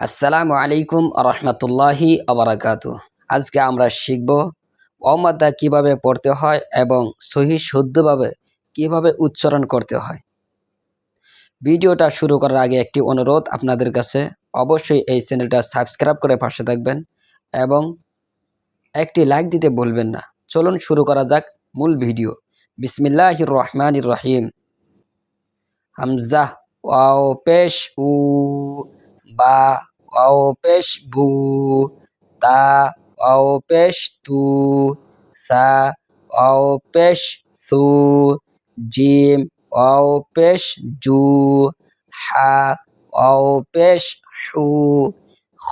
আসসালামু আলাইকুম রহমতুল্লাহি আবরাকাত। আজকে আমরা শিখব অমাদা কীভাবে পড়তে হয় এবং সহি শুদ্ধভাবে কীভাবে উচ্চারণ করতে হয়। ভিডিওটা শুরু করার আগে একটি অনুরোধ আপনাদের কাছে, অবশ্যই এই চ্যানেলটা সাবস্ক্রাইব করে পাশে থাকবেন এবং একটি লাইক দিতে বলবেন না। চলুন শুরু করা যাক মূল ভিডিও। বিসমিল্লাহ রহমান রহিম। হামজাহ ওয়াও, পেশ, উ বা ওয়াও পেশ বু তা ওয়াও পেশ তু, সা ওয়াও পেশ সু, জিম ওয়াও পেশ জু, হা ওয়াও পেশ হু, খ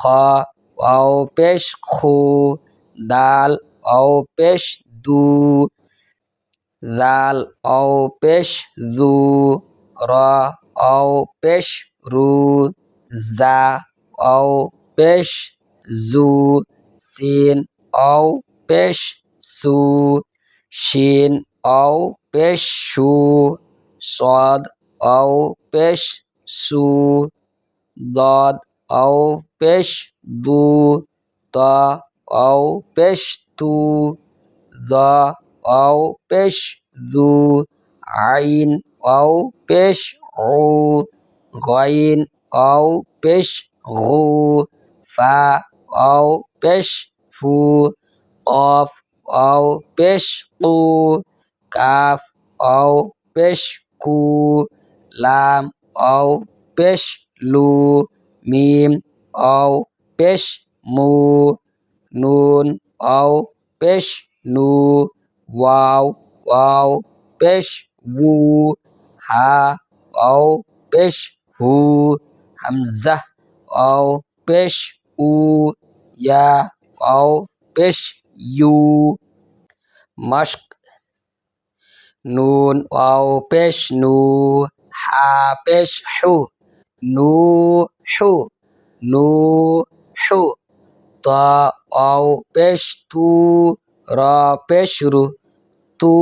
ওয়াও পেশ খু, দাল ওয়াও পেশ দু, জাল ওয়াও পেশ জু, র ওয়াও পেশ রু যা অও পেশ জু সিন অও পেশ সু শিন অও পেশ সু সদ অও পেশ সু দদ অও পেশ দু ত অও পেশ তু দ অও পেশ দু আইন অও পেশ ও গইন ওয়াও পেশ গু ফা ওয়াও পেশ ফু কফ ওয়াও পেশ কু কাফ ওয়াও পেশ কু লাম ওয়াও পেশ লু মিম ওয়াও পেশ মু নুন ওয়াও পেশ নু ওয়াও ওয়াও পেশ wু হা ওয়াও পেশ হু হামজা ওয়াও পেশ উ ইয়া ওয়াও পেশ ইউ মশক নুন ওয়াও পেশ নু হা পেশ হু নু হু নু হু ত ওয়াও পেশ তু র পেশ রু তু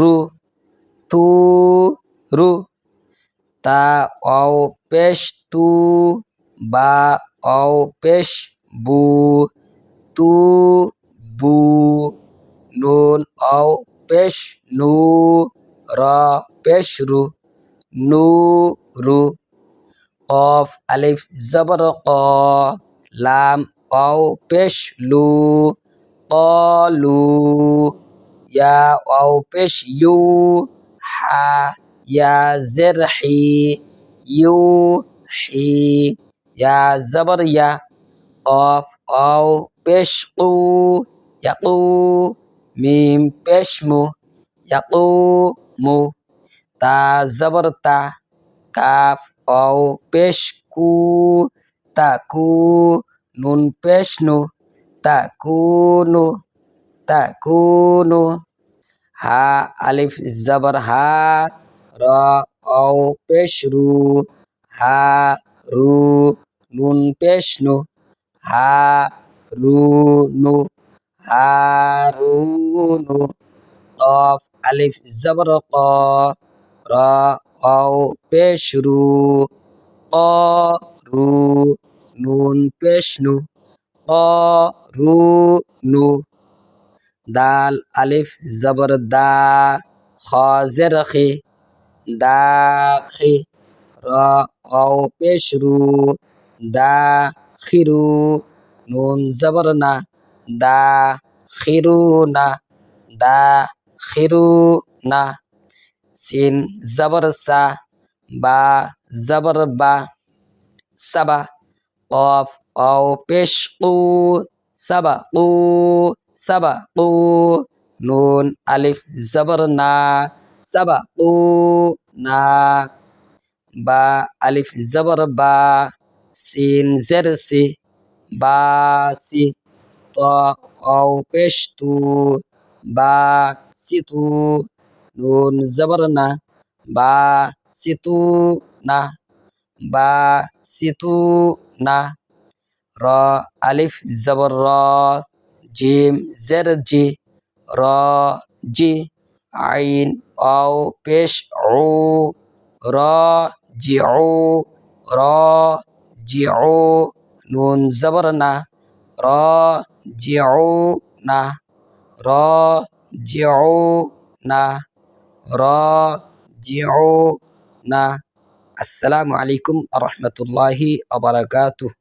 রু তু রু তা ওয়াও পেশ তু, বা ওয়াও পেশ, বু, তু, বু, নুন ওয়াও পেশ, নু, র, পেশ, রু, নু, রু, কফ, আলিফ, জবর, ক, লাম ওয়াও পেশ, লু কলু ইয়া ওয়াও পেশ, ইউ, হা, ইয়া, জের, হি, ইউ হি ইয়া, জবর, ইয়া, কফ ওয়াও পেশ কু ইয়াকু, মিম পেশ মু ইয়াকু, মু, তা, জবর, তা, কাফ ওয়াও পেশ কু তাকু নুন পেশ নু তাকুনু তাকুনু হা, আলিফ, জবর, হা, র রু হা, রু, নুন পেশ নু। হা, রু, নু। হারুনু কফ আলিফ, জবর, ক। র ওয়াও পেশ রু ক রু, নুন পেশ নু ক রু, নু। দাল, আলিফ, জবর, দা। খ জের খি দা, খি। র ওয়াও পেশ রু দা খিরু নুন জবর না দা খিরু না দা খিরু না সিন জবর সা বা জবর বা সাবা, কফ ওয়াও পেশ কু সাবা কু সাবা কু নুন আলিফ জবর না সাবা কু না বা আলিফ জবর বা সিন জের সি বা সি ত ওয়াও পেশ তু বা সিতু নুন জবর না বা সিতু না বা সিতু না র আলিফ জবর র জিম জের জি র জি আইন ওয়াও পেশ ও র জি ও র জি ও নুন জবর না র জিউ না র জিউ না র জিউ না আসসালামু আলাইকুম রহমতুল্লাহি আবরাকাতুহ